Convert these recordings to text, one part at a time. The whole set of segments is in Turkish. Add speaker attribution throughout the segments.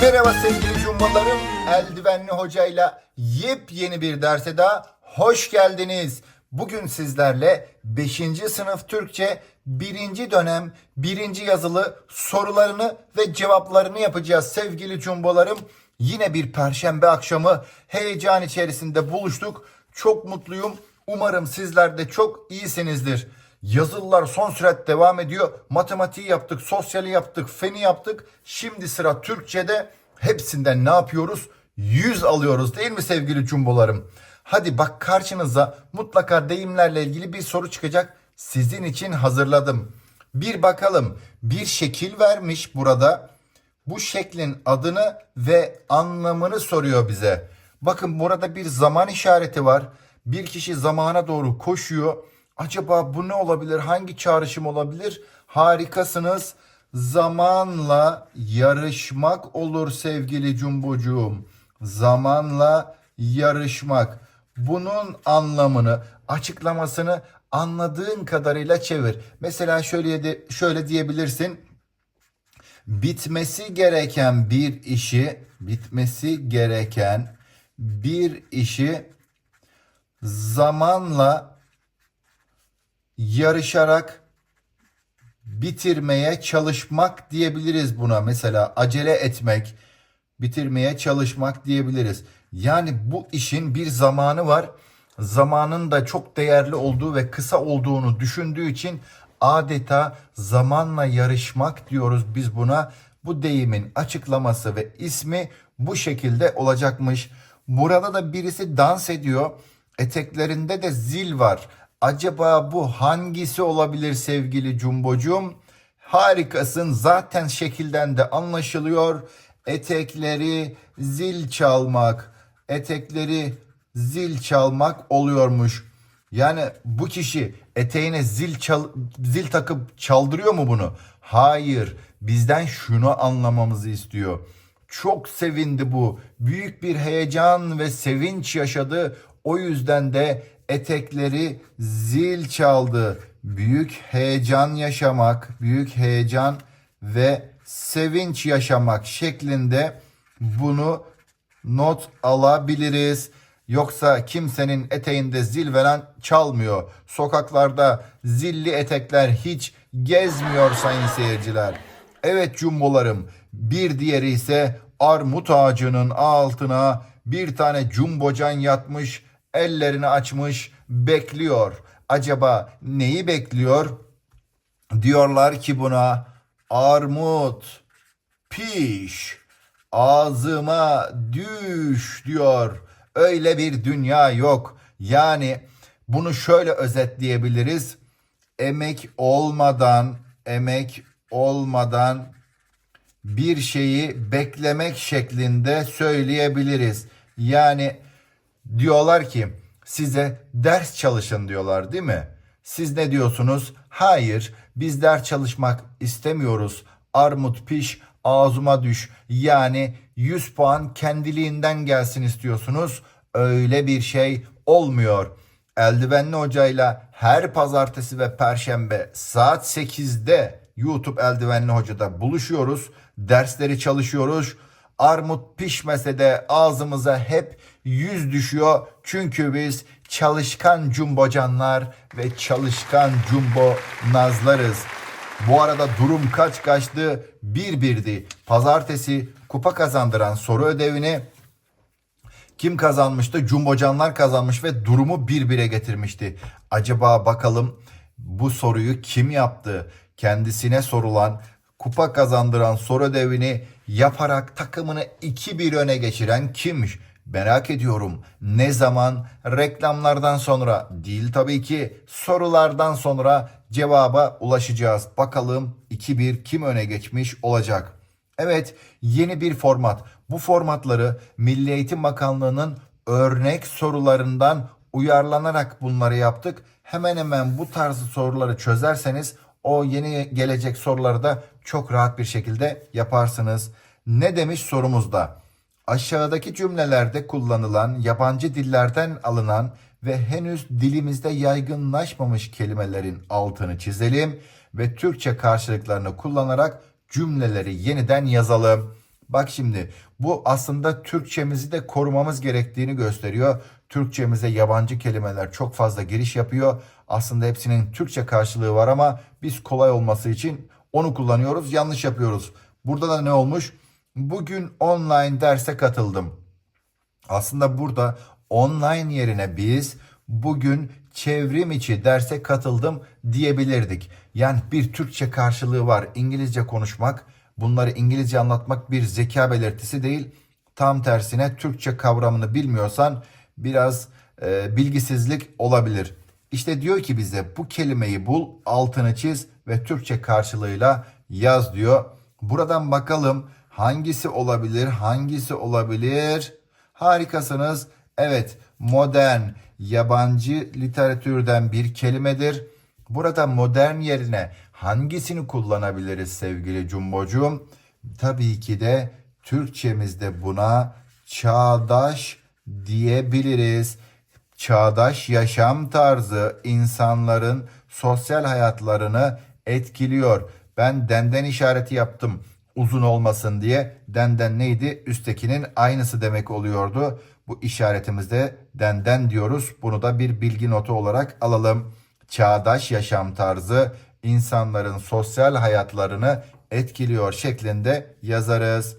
Speaker 1: Merhaba sevgili cumbalarım. Eldivenli hocayla yepyeni bir derse daha hoş geldiniz. Bugün sizlerle 5. sınıf Türkçe 1. dönem 1. yazılı sorularını ve cevaplarını yapacağız sevgili cumbalarım. Yine bir perşembe akşamı heyecan içerisinde buluştuk. Çok mutluyum. Umarım sizler de çok iyisinizdir. Yazılılar son sürat devam ediyor. Matematiği yaptık, sosyali yaptık, feni yaptık. Şimdi sıra Türkçe'de. Hepsinden ne yapıyoruz? 100 alıyoruz değil mi sevgili cumbolarım? Hadi bak karşınıza mutlaka deyimlerle ilgili bir soru çıkacak. Sizin için hazırladım. Bir bakalım. Bir şekil vermiş burada. Bu şeklin adını ve anlamını soruyor bize. Bakın burada bir zaman işareti var. Bir kişi zamana doğru koşuyor. Acaba bu ne olabilir? Hangi çağrışım olabilir? Harikasınız. Zamanla yarışmak olur sevgili cumbucuğum. Zamanla yarışmak. Bunun anlamını, açıklamasını anladığın kadarıyla çevir. Mesela şöyle de, şöyle diyebilirsin bitmesi gereken bir işi bitmesi gereken bir işi zamanla yarışarak bitirmeye çalışmak diyebiliriz buna. Mesela acele etmek, bitirmeye çalışmak diyebiliriz. Yani bu işin bir zamanı var. Zamanın da çok değerli olduğu ve kısa olduğunu düşündüğü için adeta zamanla yarışmak diyoruz biz buna. Bu deyimin açıklaması ve ismi bu şekilde olacakmış. Burada da birisi dans ediyor. Eteklerinde de zil var. Acaba bu hangisi olabilir sevgili Cumbocuğum? Harikasın. Zaten şekilden de anlaşılıyor. Etekleri zil çalmak. Etekleri zil çalmak oluyormuş. Yani bu kişi eteğine zil çal, zil takıp çaldırıyor mu bunu? Hayır. Bizden şunu anlamamızı istiyor. Çok sevindi bu. Büyük bir heyecan ve sevinç yaşadı. O yüzden de etekleri zil çaldı. Büyük heyecan yaşamak, büyük heyecan ve sevinç yaşamak şeklinde bunu not alabiliriz. Yoksa kimsenin eteğinde zil veren çalmıyor. Sokaklarda zilli etekler hiç gezmiyor sayın seyirciler. Evet cumbolarım bir diğeri ise armut ağacının altına bir tane cumbocan yatmış ellerini açmış bekliyor. Acaba neyi bekliyor? Diyorlar ki buna armut piş ağzıma düş diyor. Öyle bir dünya yok. Yani bunu şöyle özetleyebiliriz. Emek olmadan, emek olmadan bir şeyi beklemek şeklinde söyleyebiliriz. Yani diyorlar ki size ders çalışın diyorlar değil mi? Siz ne diyorsunuz? Hayır, biz ders çalışmak istemiyoruz. Armut piş, ağzıma düş. Yani 100 puan kendiliğinden gelsin istiyorsunuz. Öyle bir şey olmuyor. Eldivenli hocayla her pazartesi ve perşembe saat 8'de YouTube Eldivenli Hoca'da buluşuyoruz. Dersleri çalışıyoruz. Armut pişmese de ağzımıza hep yüz düşüyor. Çünkü biz çalışkan cumbocanlar ve çalışkan cumbo nazlarız. Bu arada durum kaç kaçtı? Bir birdi. Pazartesi kupa kazandıran soru ödevini kim kazanmıştı? Cumbocanlar kazanmış ve durumu bir bire getirmişti. Acaba bakalım bu soruyu kim yaptı? Kendisine sorulan kupa kazandıran soru ödevini yaparak takımını 2-1 öne geçiren kimmiş? Merak ediyorum. Ne zaman? Reklamlardan sonra değil tabii ki. Sorulardan sonra cevaba ulaşacağız. Bakalım 2-1 kim öne geçmiş olacak? Evet, yeni bir format. Bu formatları Milli Eğitim Bakanlığı'nın örnek sorularından uyarlanarak bunları yaptık. Hemen hemen bu tarzı soruları çözerseniz o yeni gelecek soruları da çok rahat bir şekilde yaparsınız. Ne demiş sorumuzda? Aşağıdaki cümlelerde kullanılan yabancı dillerden alınan ve henüz dilimizde yaygınlaşmamış kelimelerin altını çizelim ve Türkçe karşılıklarını kullanarak cümleleri yeniden yazalım. Bak şimdi bu aslında Türkçemizi de korumamız gerektiğini gösteriyor. Türkçemize yabancı kelimeler çok fazla giriş yapıyor. Aslında hepsinin Türkçe karşılığı var ama biz kolay olması için onu kullanıyoruz. Yanlış yapıyoruz. Burada da ne olmuş? Bugün online derse katıldım. Aslında burada online yerine biz bugün çevrim içi derse katıldım diyebilirdik. Yani bir Türkçe karşılığı var. İngilizce konuşmak, bunları İngilizce anlatmak bir zeka belirtisi değil. Tam tersine Türkçe kavramını bilmiyorsan biraz e, bilgisizlik olabilir. İşte diyor ki bize bu kelimeyi bul, altını çiz ve Türkçe karşılığıyla yaz diyor. Buradan bakalım hangisi olabilir, hangisi olabilir? Harikasınız. Evet, modern yabancı literatürden bir kelimedir. Burada modern yerine hangisini kullanabiliriz sevgili Cumbocuğum? Tabii ki de Türkçemizde buna çağdaş diyebiliriz. Çağdaş yaşam tarzı insanların sosyal hayatlarını etkiliyor. Ben denden işareti yaptım uzun olmasın diye. Denden neydi? Üsttekinin aynısı demek oluyordu. Bu işaretimizde denden diyoruz. Bunu da bir bilgi notu olarak alalım. Çağdaş yaşam tarzı insanların sosyal hayatlarını etkiliyor şeklinde yazarız.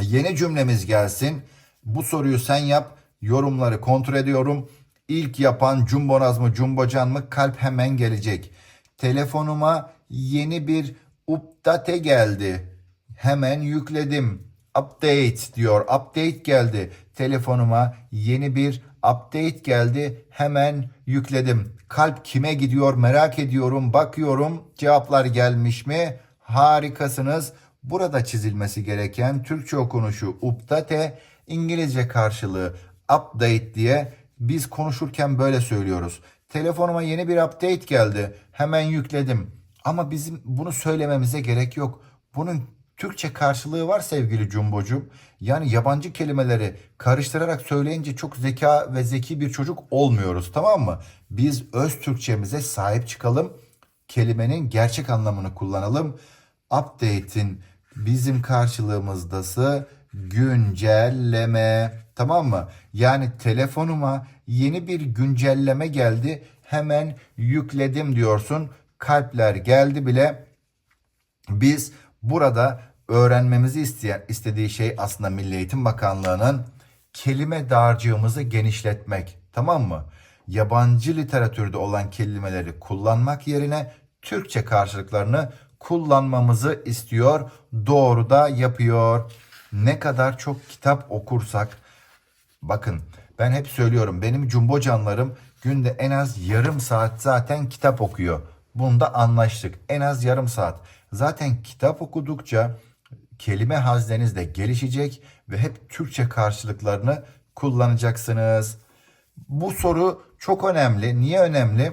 Speaker 1: Yeni cümlemiz gelsin. Bu soruyu sen yap. Yorumları kontrol ediyorum. İlk yapan Cumbonaz mı Cumbocan mı kalp hemen gelecek. Telefonuma yeni bir update geldi. Hemen yükledim. Update diyor. Update geldi. Telefonuma yeni bir update geldi. Hemen yükledim. Kalp kime gidiyor merak ediyorum. Bakıyorum cevaplar gelmiş mi? Harikasınız. Burada çizilmesi gereken Türkçe okunuşu update, İngilizce karşılığı update diye biz konuşurken böyle söylüyoruz. Telefonuma yeni bir update geldi. Hemen yükledim. Ama bizim bunu söylememize gerek yok. Bunun Türkçe karşılığı var sevgili Cumbocuğum. Yani yabancı kelimeleri karıştırarak söyleyince çok zeka ve zeki bir çocuk olmuyoruz tamam mı? Biz öz Türkçemize sahip çıkalım. Kelimenin gerçek anlamını kullanalım. Update'in bizim karşılığımızdası güncelleme. Tamam mı? Yani telefonuma yeni bir güncelleme geldi. Hemen yükledim diyorsun. Kalpler geldi bile. Biz burada öğrenmemizi isteyen istediği şey aslında Milli Eğitim Bakanlığı'nın kelime dağarcığımızı genişletmek. Tamam mı? Yabancı literatürde olan kelimeleri kullanmak yerine Türkçe karşılıklarını kullanmamızı istiyor. Doğru da yapıyor. Ne kadar çok kitap okursak bakın ben hep söylüyorum benim jumbo canlarım günde en az yarım saat zaten kitap okuyor. Bunda anlaştık. En az yarım saat. Zaten kitap okudukça kelime hazneniz de gelişecek ve hep Türkçe karşılıklarını kullanacaksınız. Bu soru çok önemli. Niye önemli?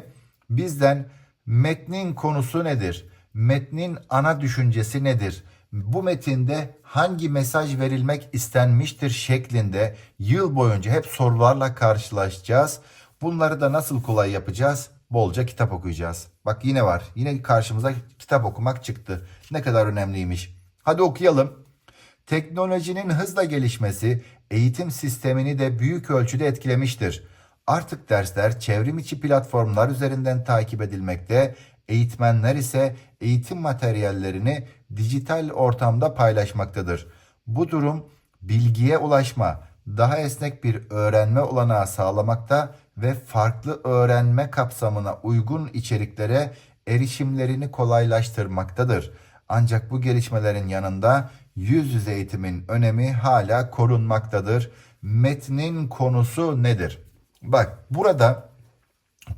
Speaker 1: Bizden metnin konusu nedir? Metnin ana düşüncesi nedir? Bu metinde hangi mesaj verilmek istenmiştir şeklinde yıl boyunca hep sorularla karşılaşacağız. Bunları da nasıl kolay yapacağız? Bolca kitap okuyacağız. Bak yine var. Yine karşımıza kitap okumak çıktı. Ne kadar önemliymiş. Hadi okuyalım. Teknolojinin hızla gelişmesi eğitim sistemini de büyük ölçüde etkilemiştir. Artık dersler çevrim içi platformlar üzerinden takip edilmekte, eğitmenler ise eğitim materyallerini dijital ortamda paylaşmaktadır. Bu durum bilgiye ulaşma, daha esnek bir öğrenme olanağı sağlamakta ve farklı öğrenme kapsamına uygun içeriklere erişimlerini kolaylaştırmaktadır. Ancak bu gelişmelerin yanında yüz yüze eğitimin önemi hala korunmaktadır. Metnin konusu nedir? Bak burada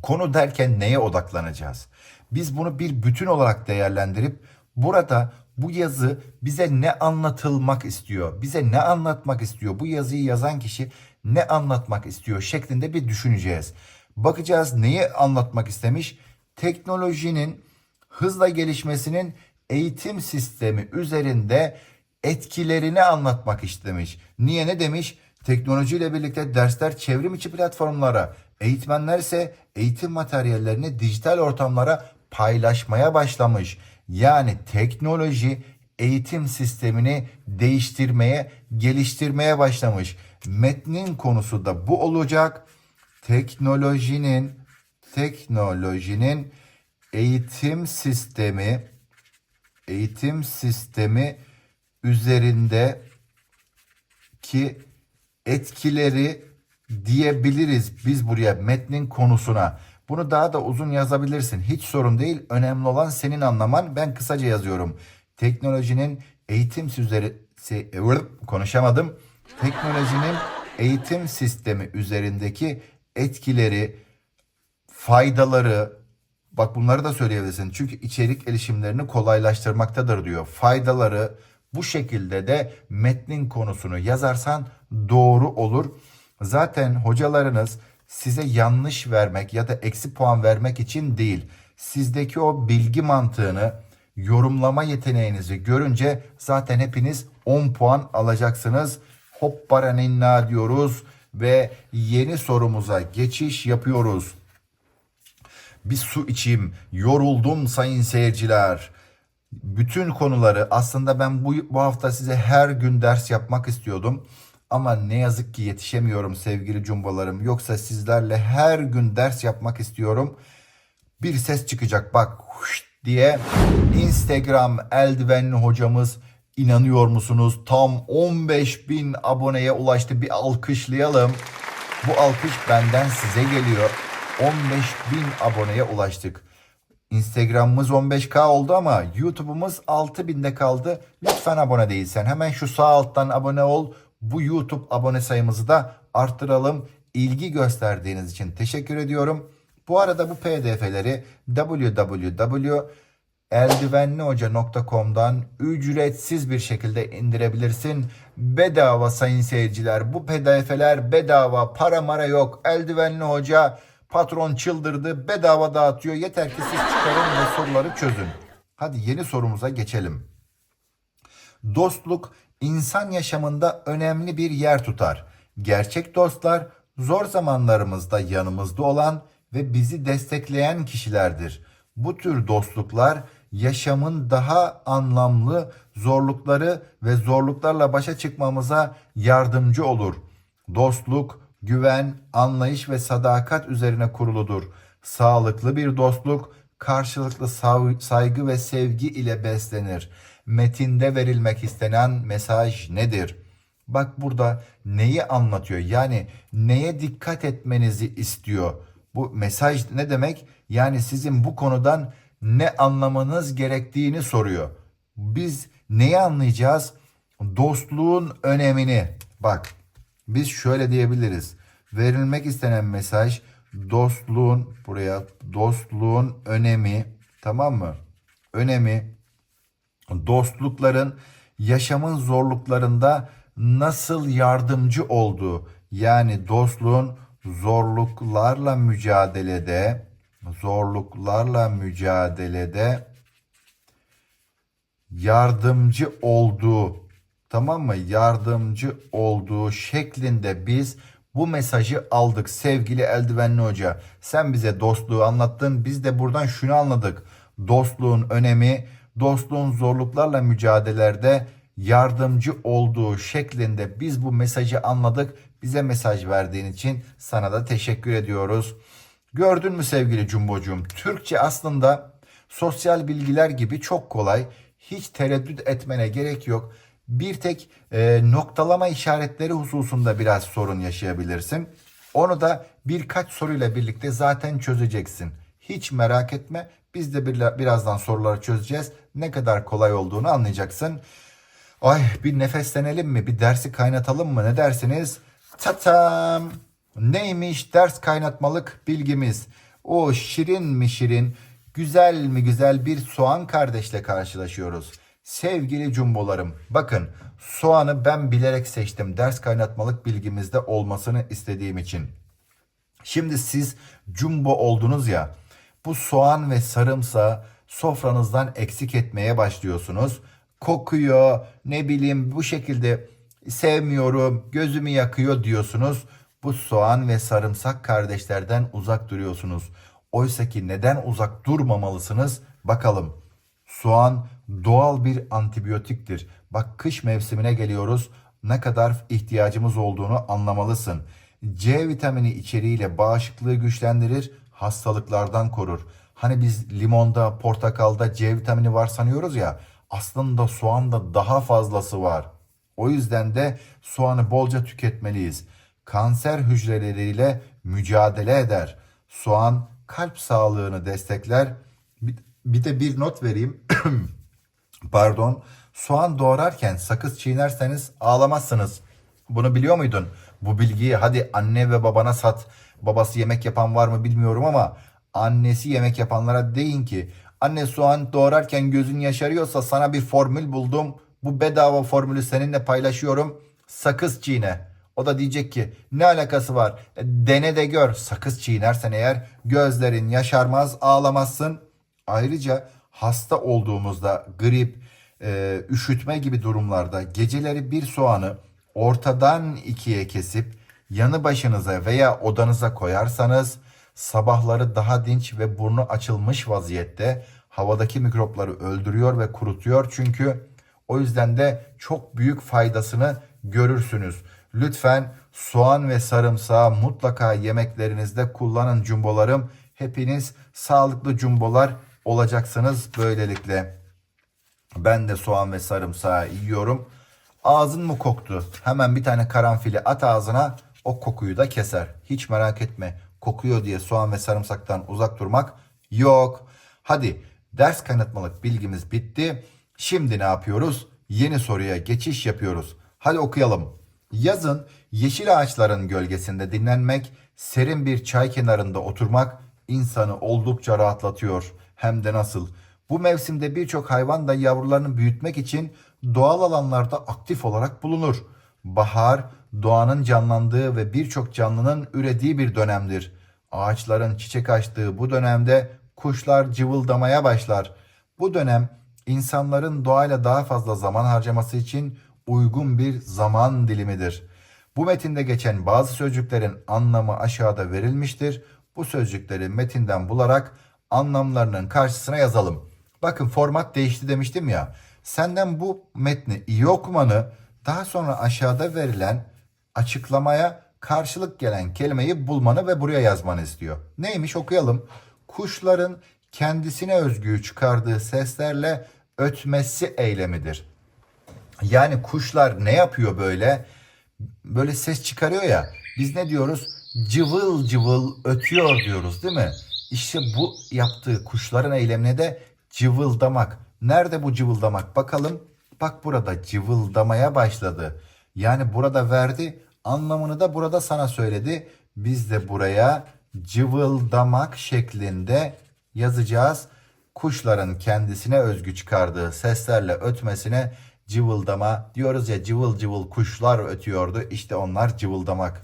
Speaker 1: konu derken neye odaklanacağız? Biz bunu bir bütün olarak değerlendirip burada bu yazı bize ne anlatılmak istiyor? Bize ne anlatmak istiyor? Bu yazıyı yazan kişi ne anlatmak istiyor şeklinde bir düşüneceğiz. Bakacağız neyi anlatmak istemiş? Teknolojinin hızla gelişmesinin eğitim sistemi üzerinde etkilerini anlatmak istemiş. Niye ne demiş? Teknolojiyle birlikte dersler çevrim içi platformlara, eğitmenler ise eğitim materyallerini dijital ortamlara paylaşmaya başlamış. Yani teknoloji eğitim sistemini değiştirmeye, geliştirmeye başlamış. Metnin konusu da bu olacak. Teknolojinin teknolojinin eğitim sistemi eğitim sistemi üzerinde ki etkileri diyebiliriz biz buraya metnin konusuna. Bunu daha da uzun yazabilirsin. Hiç sorun değil. Önemli olan senin anlaman. Ben kısaca yazıyorum. Teknolojinin eğitim üzeri konuşamadım. Teknolojinin eğitim sistemi üzerindeki etkileri, faydaları, bak bunları da söyleyebilirsin. Çünkü içerik erişimlerini kolaylaştırmaktadır diyor. Faydaları bu şekilde de metnin konusunu yazarsan doğru olur. Zaten hocalarınız size yanlış vermek ya da eksi puan vermek için değil. Sizdeki o bilgi mantığını, yorumlama yeteneğinizi görünce zaten hepiniz 10 puan alacaksınız. Hopparaninna diyoruz ve yeni sorumuza geçiş yapıyoruz. Bir su içeyim. Yoruldum sayın seyirciler. Bütün konuları aslında ben bu, bu hafta size her gün ders yapmak istiyordum. Ama ne yazık ki yetişemiyorum sevgili cumbalarım. Yoksa sizlerle her gün ders yapmak istiyorum. Bir ses çıkacak bak diye. Instagram eldivenli hocamız inanıyor musunuz? Tam 15 bin aboneye ulaştı. Bir alkışlayalım. Bu alkış benden size geliyor. 15 bin aboneye ulaştık. Instagram'ımız 15k oldu ama YouTube'umuz 6000'de kaldı. Lütfen abone değilsen hemen şu sağ alttan abone ol. Bu YouTube abone sayımızı da arttıralım. İlgi gösterdiğiniz için teşekkür ediyorum. Bu arada bu pdf'leri www.eldivenlihoca.com'dan ücretsiz bir şekilde indirebilirsin. Bedava sayın seyirciler. Bu pdf'ler bedava. Para mara yok. Eldivenli Hoca patron çıldırdı. Bedava dağıtıyor. Yeter ki siz çıkarın ve soruları çözün. Hadi yeni sorumuza geçelim. Dostluk insan yaşamında önemli bir yer tutar. Gerçek dostlar zor zamanlarımızda yanımızda olan ve bizi destekleyen kişilerdir. Bu tür dostluklar yaşamın daha anlamlı zorlukları ve zorluklarla başa çıkmamıza yardımcı olur. Dostluk, güven, anlayış ve sadakat üzerine kuruludur. Sağlıklı bir dostluk karşılıklı saygı ve sevgi ile beslenir. Metinde verilmek istenen mesaj nedir? Bak burada neyi anlatıyor? Yani neye dikkat etmenizi istiyor? Bu mesaj ne demek? Yani sizin bu konudan ne anlamanız gerektiğini soruyor. Biz neyi anlayacağız? Dostluğun önemini. Bak biz şöyle diyebiliriz. Verilmek istenen mesaj dostluğun buraya dostluğun önemi tamam mı? Önemi dostlukların yaşamın zorluklarında nasıl yardımcı olduğu yani dostluğun zorluklarla mücadelede zorluklarla mücadelede yardımcı olduğu tamam mı? Yardımcı olduğu şeklinde biz bu mesajı aldık sevgili eldivenli hoca. Sen bize dostluğu anlattın. Biz de buradan şunu anladık. Dostluğun önemi, dostluğun zorluklarla mücadelelerde yardımcı olduğu şeklinde biz bu mesajı anladık. Bize mesaj verdiğin için sana da teşekkür ediyoruz. Gördün mü sevgili Cumbocuğum? Türkçe aslında sosyal bilgiler gibi çok kolay. Hiç tereddüt etmene gerek yok. Bir tek e, noktalama işaretleri hususunda biraz sorun yaşayabilirsin. Onu da birkaç soruyla birlikte zaten çözeceksin. Hiç merak etme. Biz de bir, birazdan soruları çözeceğiz. Ne kadar kolay olduğunu anlayacaksın. Ay bir nefeslenelim mi? Bir dersi kaynatalım mı? Ne dersiniz? Tatam. Neymiş ders kaynatmalık bilgimiz? O şirin mi şirin, güzel mi güzel bir soğan kardeşle karşılaşıyoruz. Sevgili cumbolarım, bakın soğanı ben bilerek seçtim ders kaynatmalık bilgimizde olmasını istediğim için. Şimdi siz jumbo oldunuz ya, bu soğan ve sarımsağı sofranızdan eksik etmeye başlıyorsunuz. Kokuyor, ne bileyim bu şekilde sevmiyorum, gözümü yakıyor diyorsunuz. Bu soğan ve sarımsak kardeşlerden uzak duruyorsunuz. Oysa ki neden uzak durmamalısınız? Bakalım. Soğan doğal bir antibiyotiktir. Bak kış mevsimine geliyoruz. Ne kadar ihtiyacımız olduğunu anlamalısın. C vitamini içeriğiyle bağışıklığı güçlendirir, hastalıklardan korur. Hani biz limonda, portakalda C vitamini var sanıyoruz ya. Aslında soğanda daha fazlası var. O yüzden de soğanı bolca tüketmeliyiz. Kanser hücreleriyle mücadele eder. Soğan kalp sağlığını destekler. Bir, de bir not vereyim. Pardon. Soğan doğrarken sakız çiğnerseniz ağlamazsınız. Bunu biliyor muydun? Bu bilgiyi hadi anne ve babana sat. Babası yemek yapan var mı bilmiyorum ama annesi yemek yapanlara deyin ki anne soğan doğrarken gözün yaşarıyorsa sana bir formül buldum. Bu bedava formülü seninle paylaşıyorum. Sakız çiğne. O da diyecek ki ne alakası var? E, dene de gör. Sakız çiğnersen eğer gözlerin yaşarmaz, ağlamazsın. Ayrıca hasta olduğumuzda grip, e, üşütme gibi durumlarda geceleri bir soğanı ortadan ikiye kesip yanı başınıza veya odanıza koyarsanız sabahları daha dinç ve burnu açılmış vaziyette havadaki mikropları öldürüyor ve kurutuyor çünkü o yüzden de çok büyük faydasını görürsünüz. Lütfen soğan ve sarımsağı mutlaka yemeklerinizde kullanın cumbolarım. Hepiniz sağlıklı cumbolar olacaksınız böylelikle. Ben de soğan ve sarımsağı yiyorum. Ağzın mı koktu? Hemen bir tane karanfili at ağzına. O kokuyu da keser. Hiç merak etme. Kokuyor diye soğan ve sarımsaktan uzak durmak yok. Hadi ders kaynatmalık bilgimiz bitti. Şimdi ne yapıyoruz? Yeni soruya geçiş yapıyoruz. Hadi okuyalım. Yazın yeşil ağaçların gölgesinde dinlenmek, serin bir çay kenarında oturmak insanı oldukça rahatlatıyor. Hem de nasıl? Bu mevsimde birçok hayvan da yavrularını büyütmek için doğal alanlarda aktif olarak bulunur. Bahar, doğanın canlandığı ve birçok canlının ürediği bir dönemdir. Ağaçların çiçek açtığı bu dönemde kuşlar cıvıldamaya başlar. Bu dönem insanların doğayla daha fazla zaman harcaması için uygun bir zaman dilimidir. Bu metinde geçen bazı sözcüklerin anlamı aşağıda verilmiştir. Bu sözcükleri metinden bularak anlamlarının karşısına yazalım. Bakın format değişti demiştim ya. Senden bu metni iyi okumanı daha sonra aşağıda verilen açıklamaya karşılık gelen kelimeyi bulmanı ve buraya yazmanı istiyor. Neymiş okuyalım. Kuşların kendisine özgü çıkardığı seslerle ötmesi eylemidir. Yani kuşlar ne yapıyor böyle? Böyle ses çıkarıyor ya. Biz ne diyoruz? Cıvıl cıvıl ötüyor diyoruz değil mi? İşte bu yaptığı kuşların eylemine de cıvıldamak. Nerede bu cıvıldamak? Bakalım. Bak burada cıvıldamaya başladı. Yani burada verdi. Anlamını da burada sana söyledi. Biz de buraya cıvıldamak şeklinde yazacağız. Kuşların kendisine özgü çıkardığı seslerle ötmesine cıvıldama diyoruz ya cıvıl cıvıl kuşlar ötüyordu. İşte onlar cıvıldamak.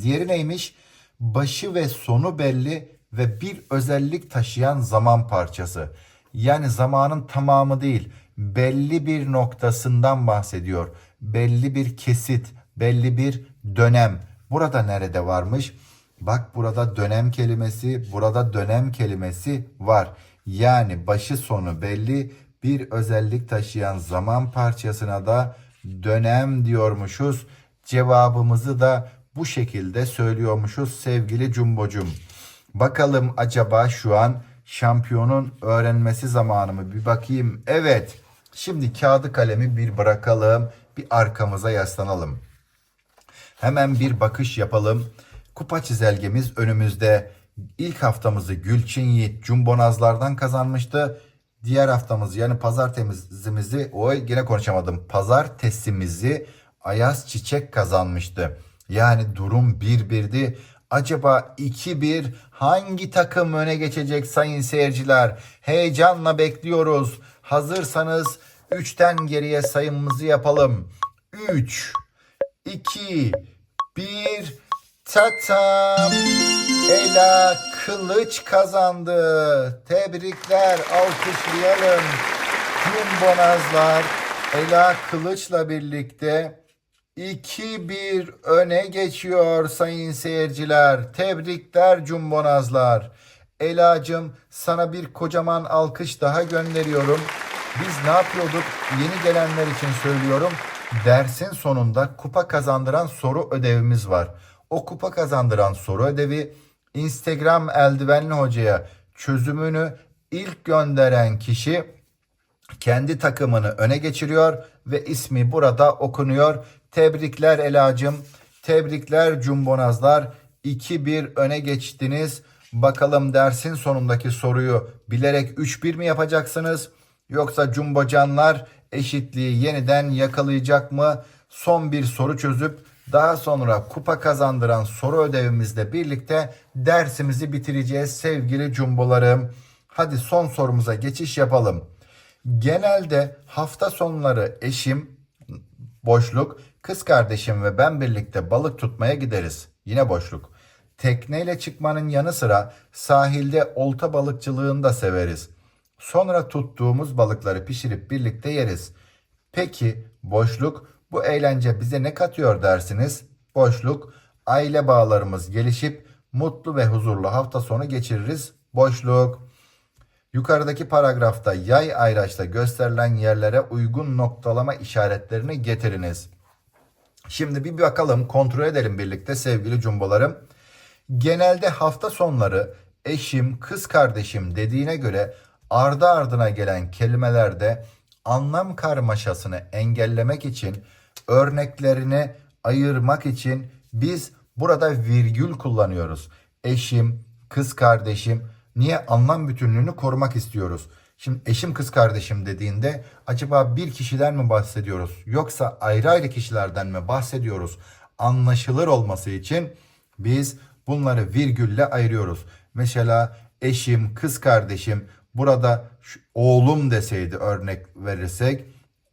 Speaker 1: Diğeri neymiş? Başı ve sonu belli ve bir özellik taşıyan zaman parçası. Yani zamanın tamamı değil, belli bir noktasından bahsediyor. Belli bir kesit, belli bir dönem. Burada nerede varmış? Bak burada dönem kelimesi, burada dönem kelimesi var. Yani başı sonu belli bir özellik taşıyan zaman parçasına da dönem diyormuşuz. Cevabımızı da bu şekilde söylüyormuşuz sevgili Cumbocum. Bakalım acaba şu an şampiyonun öğrenmesi zamanı mı? Bir bakayım. Evet. Şimdi kağıdı kalemi bir bırakalım. Bir arkamıza yaslanalım. Hemen bir bakış yapalım. Kupa çizelgemiz önümüzde. İlk haftamızı Gülçin Yiğit Cumbonazlardan kazanmıştı. Diğer haftamız yani pazartesimizi oy yine konuşamadım. Pazartesimizi Ayaz Çiçek kazanmıştı. Yani durum 1-1'di. Acaba 2-1 hangi takım öne geçecek sayın seyirciler? Heyecanla bekliyoruz. Hazırsanız 3'ten geriye sayımımızı yapalım. 3 2 1 Tatam! Ela Kılıç kazandı. Tebrikler, alkışlayalım. Cumbonazlar Ela Kılıç'la birlikte 2-1 öne geçiyor sayın seyirciler. Tebrikler Cumbonazlar. Ela'cığım sana bir kocaman alkış daha gönderiyorum. Biz ne yapıyorduk? Yeni gelenler için söylüyorum. Dersin sonunda kupa kazandıran soru ödevimiz var. O kupa kazandıran soru ödevi Instagram eldivenli hocaya çözümünü ilk gönderen kişi kendi takımını öne geçiriyor ve ismi burada okunuyor. Tebrikler Elacım. Tebrikler Cumbonazlar. 2-1 öne geçtiniz. Bakalım dersin sonundaki soruyu bilerek 3-1 mi yapacaksınız? Yoksa Cumbocanlar eşitliği yeniden yakalayacak mı? Son bir soru çözüp daha sonra kupa kazandıran soru ödevimizle birlikte dersimizi bitireceğiz sevgili Cumbolarım. Hadi son sorumuza geçiş yapalım. Genelde hafta sonları eşim boşluk, kız kardeşim ve ben birlikte balık tutmaya gideriz. Yine boşluk. Tekneyle çıkmanın yanı sıra sahilde olta balıkçılığını da severiz. Sonra tuttuğumuz balıkları pişirip birlikte yeriz. Peki boşluk bu eğlence bize ne katıyor dersiniz? Boşluk aile bağlarımız gelişip mutlu ve huzurlu hafta sonu geçiririz. Boşluk Yukarıdaki paragrafta yay ayraçla gösterilen yerlere uygun noktalama işaretlerini getiriniz. Şimdi bir bakalım, kontrol edelim birlikte sevgili cumbalarım. Genelde hafta sonları eşim, kız kardeşim dediğine göre ardı ardına gelen kelimelerde anlam karmaşasını engellemek için örneklerini ayırmak için biz burada virgül kullanıyoruz. Eşim, kız kardeşim niye anlam bütünlüğünü korumak istiyoruz. Şimdi eşim kız kardeşim dediğinde acaba bir kişiden mi bahsediyoruz yoksa ayrı ayrı kişilerden mi bahsediyoruz? Anlaşılır olması için biz bunları virgülle ayırıyoruz. Mesela eşim, kız kardeşim burada oğlum deseydi örnek verirsek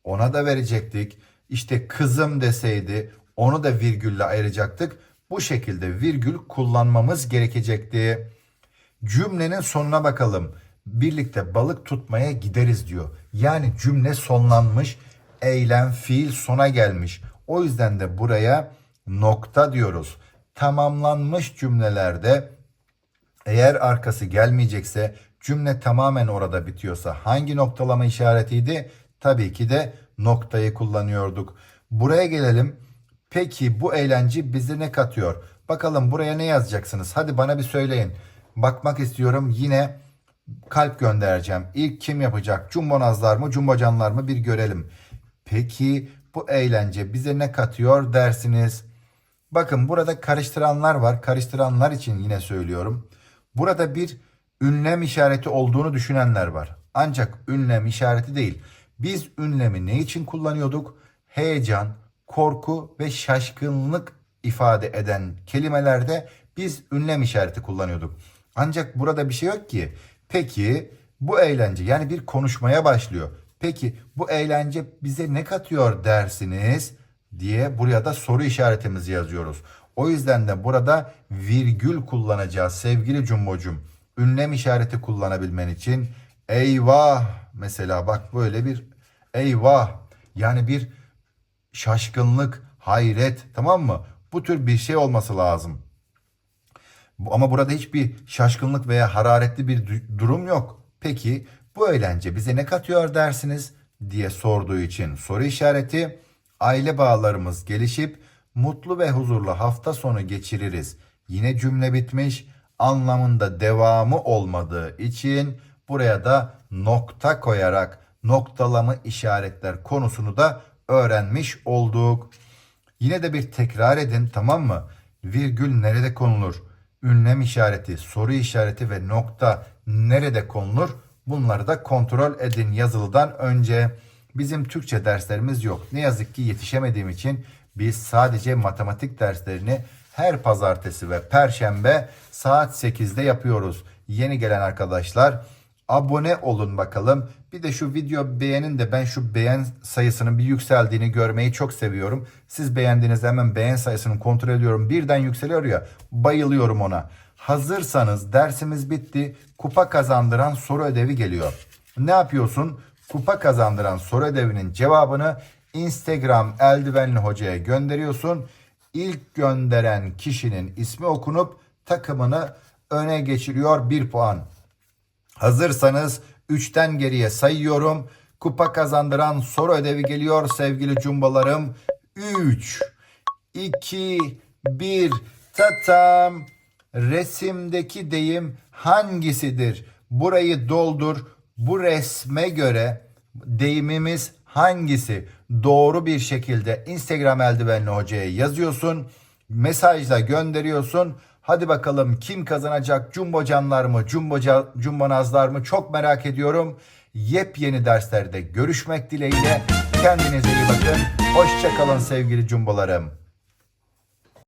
Speaker 1: ona da verecektik. İşte kızım deseydi onu da virgülle ayıracaktık. Bu şekilde virgül kullanmamız gerekecekti. Cümlenin sonuna bakalım. Birlikte balık tutmaya gideriz diyor. Yani cümle sonlanmış, eylem, fiil sona gelmiş. O yüzden de buraya nokta diyoruz. Tamamlanmış cümlelerde eğer arkası gelmeyecekse cümle tamamen orada bitiyorsa hangi noktalama işaretiydi? Tabii ki de noktayı kullanıyorduk. Buraya gelelim. Peki bu eğlence bize ne katıyor? Bakalım buraya ne yazacaksınız? Hadi bana bir söyleyin. Bakmak istiyorum. Yine kalp göndereceğim. İlk kim yapacak? Cumbonazlar mı, cumbocanlar mı bir görelim. Peki bu eğlence bize ne katıyor dersiniz? Bakın burada karıştıranlar var. Karıştıranlar için yine söylüyorum. Burada bir ünlem işareti olduğunu düşünenler var. Ancak ünlem işareti değil. Biz ünlemi ne için kullanıyorduk? Heyecan, korku ve şaşkınlık ifade eden kelimelerde biz ünlem işareti kullanıyorduk. Ancak burada bir şey yok ki. Peki bu eğlence yani bir konuşmaya başlıyor. Peki bu eğlence bize ne katıyor dersiniz diye buraya da soru işaretimizi yazıyoruz. O yüzden de burada virgül kullanacağız sevgili cumbocum. Ünlem işareti kullanabilmen için eyvah mesela bak böyle bir eyvah yani bir şaşkınlık, hayret tamam mı? Bu tür bir şey olması lazım. Ama burada hiçbir şaşkınlık veya hararetli bir du- durum yok. Peki bu eğlence bize ne katıyor dersiniz diye sorduğu için soru işareti aile bağlarımız gelişip mutlu ve huzurlu hafta sonu geçiririz. Yine cümle bitmiş anlamında devamı olmadığı için buraya da nokta koyarak noktalama işaretler konusunu da öğrenmiş olduk. Yine de bir tekrar edin tamam mı? Virgül nerede konulur? Ünlem işareti, soru işareti ve nokta nerede konulur? Bunları da kontrol edin yazılıdan önce. Bizim Türkçe derslerimiz yok. Ne yazık ki yetişemediğim için biz sadece matematik derslerini her pazartesi ve perşembe saat 8'de yapıyoruz. Yeni gelen arkadaşlar abone olun bakalım. Bir de şu video beğenin de ben şu beğen sayısının bir yükseldiğini görmeyi çok seviyorum. Siz beğendiğinizde hemen beğen sayısını kontrol ediyorum. Birden yükseliyor ya bayılıyorum ona. Hazırsanız dersimiz bitti. Kupa kazandıran soru ödevi geliyor. Ne yapıyorsun? Kupa kazandıran soru ödevinin cevabını Instagram eldivenli hocaya gönderiyorsun. İlk gönderen kişinin ismi okunup takımını öne geçiriyor bir puan. Hazırsanız 3'ten geriye sayıyorum. kupa kazandıran soru ödevi geliyor sevgili cumbalarım. 3, 2, 1, tatam. Resimdeki deyim hangisidir? Burayı doldur. Bu resme göre deyimimiz hangisi? Doğru bir şekilde Instagram eldivenli hocaya yazıyorsun. Mesajla gönderiyorsun. Hadi bakalım kim kazanacak? Cumbocanlar mı? Cumboca, Cumbonazlar mı? Çok merak ediyorum. Yepyeni derslerde görüşmek dileğiyle. Kendinize iyi bakın. Hoşçakalın sevgili cumbolarım.